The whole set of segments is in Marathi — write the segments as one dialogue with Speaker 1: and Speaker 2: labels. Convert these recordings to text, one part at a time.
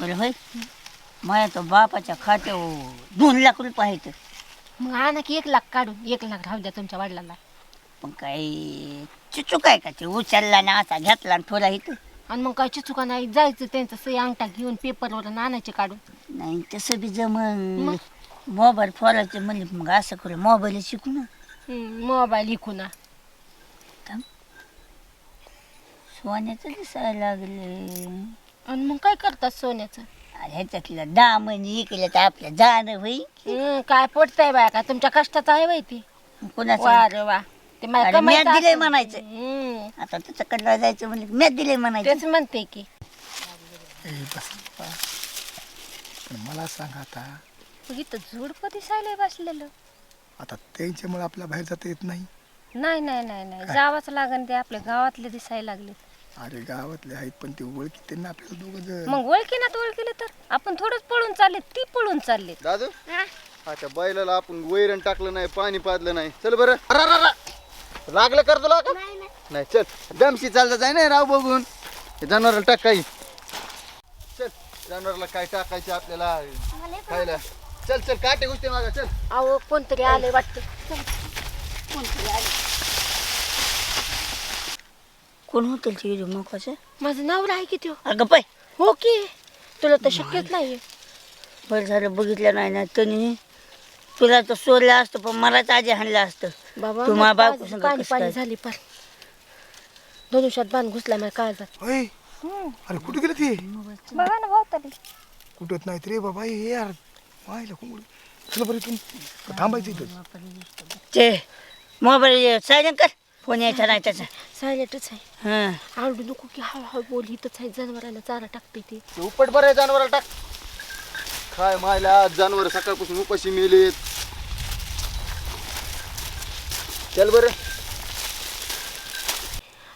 Speaker 1: बरं होय? माझ्या तो बापाच्या खात्यावर दोन लाख रुपये आहेत.
Speaker 2: मग आणा की एक लाख काढून एक लाख राहू द्या तुमच्या वडिलांना.
Speaker 1: पण काही चिचू काय का ते? उचलला ना असा घेतला आणि ठेवला इथं.
Speaker 2: आणि मग काय चुका नाही जायचं त्यांचं सही अंगठा घेऊन पेपरवर आणि आणायचे काढून.
Speaker 1: नाही तसं बी जमन मोबाईल फोरायचं म्हणले मग असं करू मोबाईल शिकू ना.
Speaker 2: मोबाईल इकून
Speaker 1: सोन्याचं दिसायला लागले.
Speaker 2: आणि मग काय करतात सोन्याचं?
Speaker 1: अरे ह्याच्यातलं दहा महिने इकडे तर आपल्या जाणं
Speaker 2: हम्म, काय पडतंय बाय का? तुमच्या कष्टाचं आहे बाई ती.
Speaker 1: कोणाचं?
Speaker 2: वा रे वा. ते मला
Speaker 1: अरे,
Speaker 2: कमाईचं
Speaker 1: म्याच दिलंय
Speaker 2: असेल.
Speaker 1: म्हणायचं.
Speaker 2: हम्म,
Speaker 1: आता त्याच्याकडला जायचं म्हणजे मी दिले म्हणायचं.
Speaker 2: तेच म्हणते की.
Speaker 3: ए. पण मला सांग आता.
Speaker 2: मग इथं झुडपं दिसायला बसलेलं?
Speaker 3: आता त्यांच्यामुळे आपल्या बाहेर जाता येत नाही.
Speaker 2: नाही नाही नाही नाही. जावंच लागन ते आपल्या गावातले दिसायला लागले
Speaker 3: अरे गावातले आहेत पण ते ओळखी त्यांना आपल्याला दोघं जण.
Speaker 2: मग ओळखीनात ओळखीले तर? आपण थोडंच पळून चालले ती पळून चालले
Speaker 4: दादू? अच्छा बैलाला आपण वैरण टाकलं नाही पाणी पाजलं नाही. चल बरं. अरा, अरा, अरा. लागलं कर तुला का? नाही चल. दमशी चालता जाय नाही राव बघून. हे जनावराला टाक काही. चल जनावराला काय टाकायचे आपल्याला? खायला. चल चल काटे गोष्टी मागा चल.
Speaker 2: अहो कोणतरी आले वाटतं.
Speaker 1: कोण होतं ते मोकाचं?
Speaker 2: माझं नाव आहे की त्यो
Speaker 1: अगं पाय
Speaker 2: हो की. तुला तर शक्यच नाही
Speaker 1: बरं झालं बघितलं नाही ना त्यांनी. तुला तर सोडलं असतं पण मलाच आजी हाणलं असतं.
Speaker 2: बाबा
Speaker 1: तू
Speaker 2: माझं
Speaker 1: मा बायको
Speaker 2: पाणी-
Speaker 1: संग
Speaker 2: पाणी
Speaker 1: कसं
Speaker 2: पाणी
Speaker 1: काय?
Speaker 2: झाली पार धनुष्यात बांध घुसला माझ्या काळजात.
Speaker 3: होय अरे कुठे गेलं ते?
Speaker 2: बघा ना भाऊ तरी.
Speaker 3: कुठत नाही रे बाबा हे यार. मायला कोंबडी चला बरं इथून. थांबायचं इथं
Speaker 1: ते मोबाईल सायलेंट कर. फोन यायचा नाही त्याचा.
Speaker 2: सायलेंटच आहे.
Speaker 1: हां.
Speaker 2: आवडू नको की हळूहळू बोल इथंच आहे जनावराला चारा टाकते ते.
Speaker 4: ते उपट बरं आहे जनावराला टाक. काय मायला आज जनावर सकाळपासून उपाशी मेलेत. चल बरं.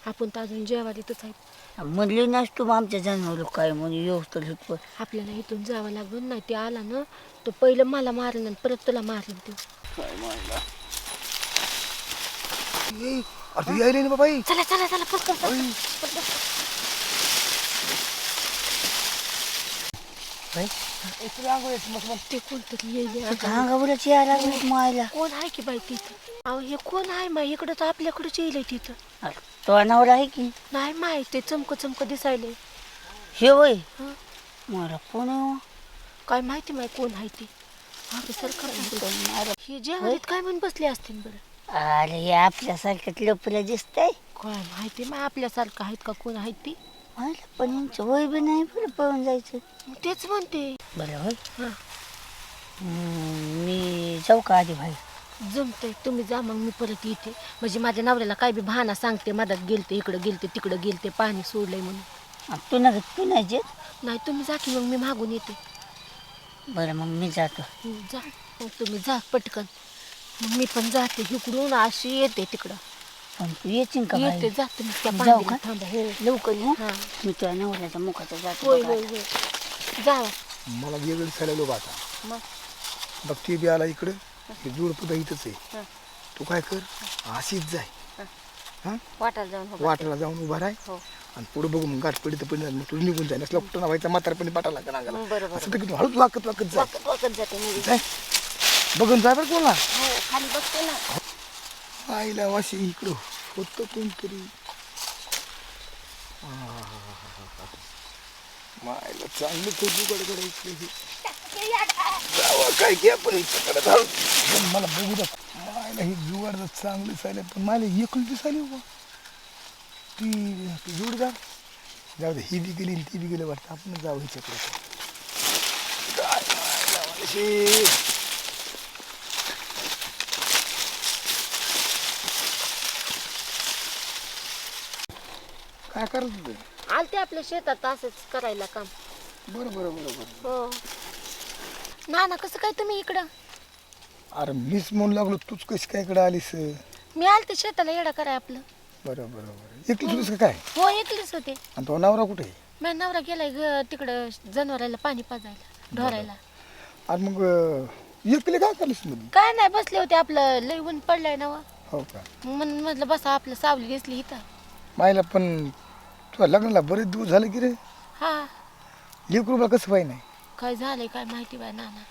Speaker 2: आपण तर अजून जेवायला इथंच आहे.
Speaker 1: म्हणली नसतो मग आमच्या जनावर काय म्हणून येऊ तर हितपर.
Speaker 2: आपल्याला इथून जावं लागून नाही ते आला ना तो पहिलं मला मारेन आणि परत तुला मारेन तो.
Speaker 4: काय मायला.
Speaker 3: अरे तू यायला ना बाबा हे.
Speaker 2: चला चला चला पटकन चला.
Speaker 3: होय. नाही?
Speaker 2: ते कोणतरी येईल
Speaker 1: अंगावरच यायला लागलं मायला
Speaker 2: कोण आहे की बाई तिथं अहो हे कोण आहे माय इकडं तर आपल्याकडेच येईल तिथं
Speaker 1: तो अनावर आहे की
Speaker 2: नाही माय ते चमक चमक दिसायले
Speaker 1: हे होय
Speaker 2: हं.
Speaker 1: मला कोण आहे हो?
Speaker 2: काय माहिती माय कोण आहे ते मागे सरकार हे जेवणीत काय म्हणून बसले असतील बरं
Speaker 1: अरे हे आपल्यासारखं लपलं दिसतंय.
Speaker 2: काय माहिती माय आपल्यासारखं आहेत का कोण आहेत ती?
Speaker 1: मला पण यांचं वय बी नाही बरं पळून जायचं.
Speaker 2: मग तेच म्हणते.
Speaker 1: बरं होय?
Speaker 2: हं.
Speaker 1: हम्म, मी जाऊ का आधी भाई
Speaker 2: जमतंय. तुम्ही जा मग मी परत येते. म्हणजे माझ्या नवऱ्याला काय बी बहाणा सांगते मदत गेलते इकडं गेलते तिकडं गेलते पाणी सोडलंय म्हणून.
Speaker 1: तू ना तू नाही जेत?
Speaker 2: नाही तुम्ही जा की मग मी मागून येते.
Speaker 1: बरं मग मी जातो.
Speaker 2: जा. मग तुम्ही जा पटकन. मग मी पण जाते इकडून अशी येते तिकडं.
Speaker 1: पण तू येशील का
Speaker 2: येते
Speaker 1: बाई?
Speaker 2: जाते मी त्या
Speaker 1: जाऊ
Speaker 2: पांढरीला
Speaker 1: का?
Speaker 2: थांबा. हो
Speaker 1: लवकर ये, हं?
Speaker 2: हां
Speaker 1: मी तुझ्या नवऱ्याच्या मुखाचा जातो
Speaker 2: होय
Speaker 1: बघा.
Speaker 2: होय
Speaker 1: आता.
Speaker 2: होय. जा
Speaker 3: मला वेगळं लोक आता
Speaker 2: मग?
Speaker 3: बघ ते बी आला इकडं. हे. जोड पुढं इथंच आहे.
Speaker 2: हं.
Speaker 3: तू काय कर? अशीच जाय. हा.
Speaker 2: वाटायला जाऊन हो
Speaker 3: वाटाला जाऊन उभा राह.
Speaker 2: हो.
Speaker 3: आणि पुढे बघू मग गाठ पडी तर पडी मग तुला निघून जाय. नसला कुठं व्हायचा म्हातारपणी पाठाला का नांगाला?
Speaker 2: मग बरोबर.
Speaker 3: असं तर हळूच वाकत वाकत जाय.
Speaker 2: वाकत वाकत जाते मी.
Speaker 3: जाय. बघून जाय बरं कोणला.
Speaker 2: हो खाली बघते ना.
Speaker 3: आईला वाशी इकडं होतं कोणतरी. मायला चांगलं खोजू गडगड इकडे जावा काय घ्या पण इकडे जाऊ. पण मला बघू द्या. मायला ही जुगाड जर चांगली दिसायला पण मला एकली दिसायली बा ती ती जोडदार. जाऊ दे ही बी गेली आणि ती बी गेली वाटतं. आपण जाऊ हिच्याकडे काय करत होते?
Speaker 2: आलते आपल्या शेतात असंच करायला काम.
Speaker 3: बरं बरं बरं बरं.
Speaker 2: हो. ना ना कसं काय तुम्ही इकडं?
Speaker 3: अरे मीच म्हणू लागलो तूच कशी काय इकडे आलीस?
Speaker 2: मी आलते शेताला येडा कराय आपलं.
Speaker 3: बरं बरं बरं. एकलीच होतीस का काय?
Speaker 2: हो एकलीच होते.
Speaker 3: आणि तो नवरा कुठे आहे?
Speaker 2: माझ्या नवरा गेलाय ग तिकडं जनावराला पाणी पाजायला ढोरायला
Speaker 3: अरे मग अं, एकली काय करलीसमध्ये
Speaker 2: काय नाही बसले होते आपलं लय ऊन पडलंय ना.
Speaker 3: हो का?
Speaker 2: मग म्हणून म्हटलं बसा आपलं सावली दिसली इथं.
Speaker 3: मायला पण तुला लग्नाला बरेच दिवस झाले की रे?
Speaker 2: हा.
Speaker 3: लेकरू कसं पाहिजे नाही?
Speaker 2: काय झालंय काय माहिती बाय नाना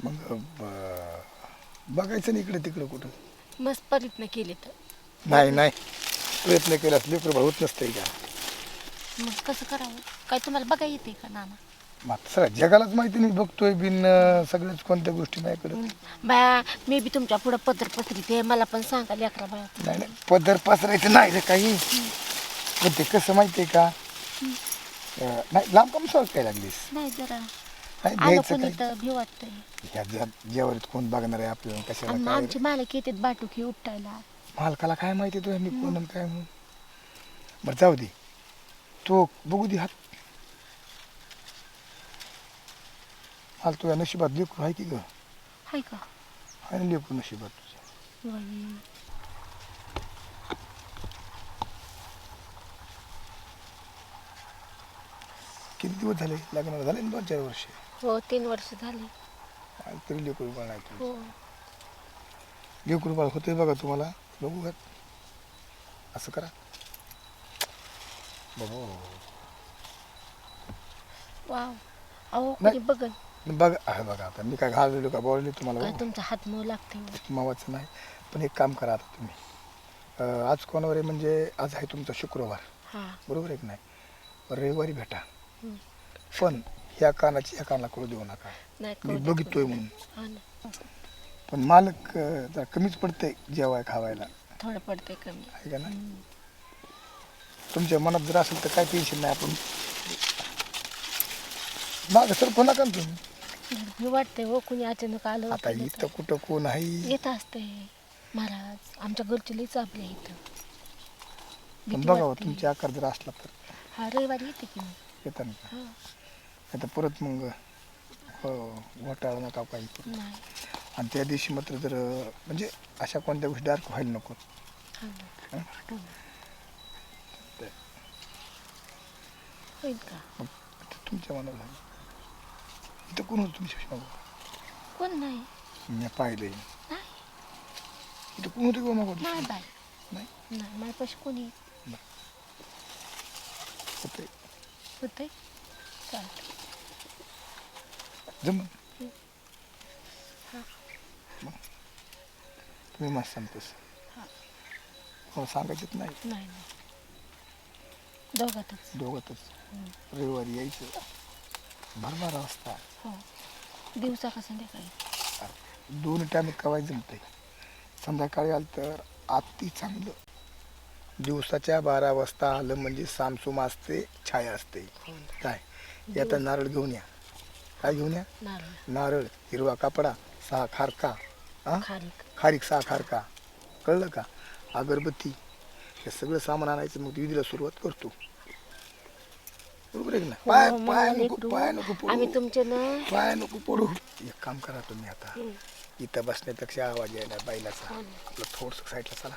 Speaker 3: मग ब- बघायचं नाही इकडे तिकडे कुठं.
Speaker 2: मस्त प्रयत्न केले तर.
Speaker 3: नाही नाही. प्रयत्न केलास लेकरू बा होत नसतंय का
Speaker 2: मग कसं करावं? काय तुम्हाला बघा येते का नाना
Speaker 3: सगळ्या जगालाच माहिती नाही बघतोय बिन अं, सगळ्याच कोणत्या गोष्टी माझ्याकडे
Speaker 2: बाया मी बी तुमच्या पुढं पत्र पत्रित आहे मला पण सांगा लेकरा बाया
Speaker 3: नाही नाही. पदर पसरायचं नाही रे काही. पण ते कसं माहितीये का? अं, नाही लांब कम सॉल्व काय लागलीस?
Speaker 2: नाही जरा
Speaker 3: नाही
Speaker 2: आलं
Speaker 3: द्यायचं
Speaker 2: कोणी
Speaker 3: काय?
Speaker 2: तर भी वाटतंय.
Speaker 3: ह्या जग- जेवारीत कोण बघणार आहे आपल्याला कशाला
Speaker 2: आणि
Speaker 3: काय?
Speaker 2: आमची मालक येतात बाटुकी उपटायला.
Speaker 3: मालकाला काय माहिती तुला मी कोण आणि काय म्हणून? बरं जाऊ दे. तो बघू दे हात. हाल तुझ्या नशिबात लेकरू आहे की ग?
Speaker 2: हाय का?
Speaker 3: आहे ना लेकरू नशिबात तुझ्या?
Speaker 2: बाई.
Speaker 3: किती दिवस झाले लग्नाला? झाले ना दोन चार वर्ष?
Speaker 2: हो तीन वर्ष झाली.
Speaker 3: आणि तरी लेकरू बाळ आहे तुझं
Speaker 2: हो.
Speaker 3: लेकरू बाळ होते बघा तुम्हाला. बघू का? असं करा. बघू
Speaker 2: वाव. अहो
Speaker 3: नाही.
Speaker 2: कोणी बघन.
Speaker 3: बघा आहे बघा आता. मी काय घाललेलो का? बोलले तुम्हाला
Speaker 2: काय
Speaker 3: बघू.
Speaker 2: तुमचा हात मऊ लागते
Speaker 3: मावाचं नाही. पण एक काम करा आता तुम्ही. अं, आज कोणावर आहे? म्हणजे आज आहे तुमचा शुक्रवार.
Speaker 2: हा.
Speaker 3: बरोबर आहे की नाही? रविवारी भेटा. पण ह्या कानाची ह्या कानाला कळू देऊ नका.
Speaker 2: नाही
Speaker 3: मी बघितोय म्हणून.
Speaker 2: हा
Speaker 3: पण मालक जरा कमीच पडतंय जेवाय खावायला.
Speaker 2: थोडं पडते कमी.
Speaker 3: आहे का ना तुमच्या मनात जर असेल तर काय टेन्शन नाही आपण माग सर पुन्हा का तुम्ही.
Speaker 2: मी वाटतंय हो कुणी अचानक आलं
Speaker 3: आता इथं. कुठं कोण आहे?
Speaker 2: येत असते महाराज आमच्या घरची लईच आपल्या इथं
Speaker 3: पण
Speaker 2: भीती
Speaker 3: बघा
Speaker 2: वाटते.
Speaker 3: तुमच्या आकार जर असला तर.
Speaker 2: हा रविवारी येते की मी.
Speaker 3: येताना
Speaker 2: हा
Speaker 3: आता परत मग हो घोटाळा नका काही करू.
Speaker 2: नाही.
Speaker 3: आणि त्या दिवशी मात्र जर म्हणजे अशा कोणत्या गोष्टी डार्क व्हायला नको.
Speaker 2: हा. ना
Speaker 3: हं?
Speaker 2: हो. होईल का?
Speaker 3: मग ते तुमच्या मनाला. आहे. इथं कोण होतं तुमच्यासमोर?
Speaker 2: कोण नाही.
Speaker 3: मी पाहिलंय.
Speaker 2: नाही.
Speaker 3: इथं कोण होतं किंवा मग
Speaker 2: नाही बाय
Speaker 3: नाही?
Speaker 2: नाही माझ्यापाशी कोणी.
Speaker 3: होतंय?
Speaker 2: चालतं
Speaker 3: जमन
Speaker 2: हा.
Speaker 3: तुम्ही मस्त सांगतोस
Speaker 2: हा.
Speaker 3: हो सांगायचंच नाही.
Speaker 2: नाही नाही. दोघातच.
Speaker 3: दोघातच. रविवारी यायचं. भरभार वाजता.
Speaker 2: हो. दिवसा का संध्याकाळी?
Speaker 3: दोन टायमात कवाय जमतंय. संध्याकाळी आलं तर अति चांगलं. दिवसाच्या बारा वाजता आलं म्हणजे सामसूम असते छाया असते. काय? यात नारळ घेऊन या. काय घेऊन या?
Speaker 2: नारळ.
Speaker 3: हिरवा कापडा सहा खारका हा?
Speaker 2: खारीक.
Speaker 3: सहा खारका. कळलं का? अगरबत्ती. हे सगळं सामान आणायचं मग विधीला सुरुवात करतो. बरोबर आहे पाय
Speaker 2: हो,
Speaker 3: पाय नको. पाय पडू.
Speaker 2: तुमचे ना
Speaker 3: पाय नको पडू. एक काम करा तुम्ही आता.
Speaker 2: हं.
Speaker 3: इथं बसण्यापेक्षा आवाज यायला बैलाचा
Speaker 2: हो ना.
Speaker 3: आपलं थोडस साईडला चला.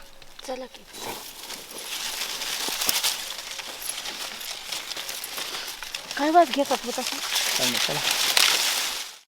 Speaker 2: चला की. काय वाज घेतात मग तसं
Speaker 3: चला.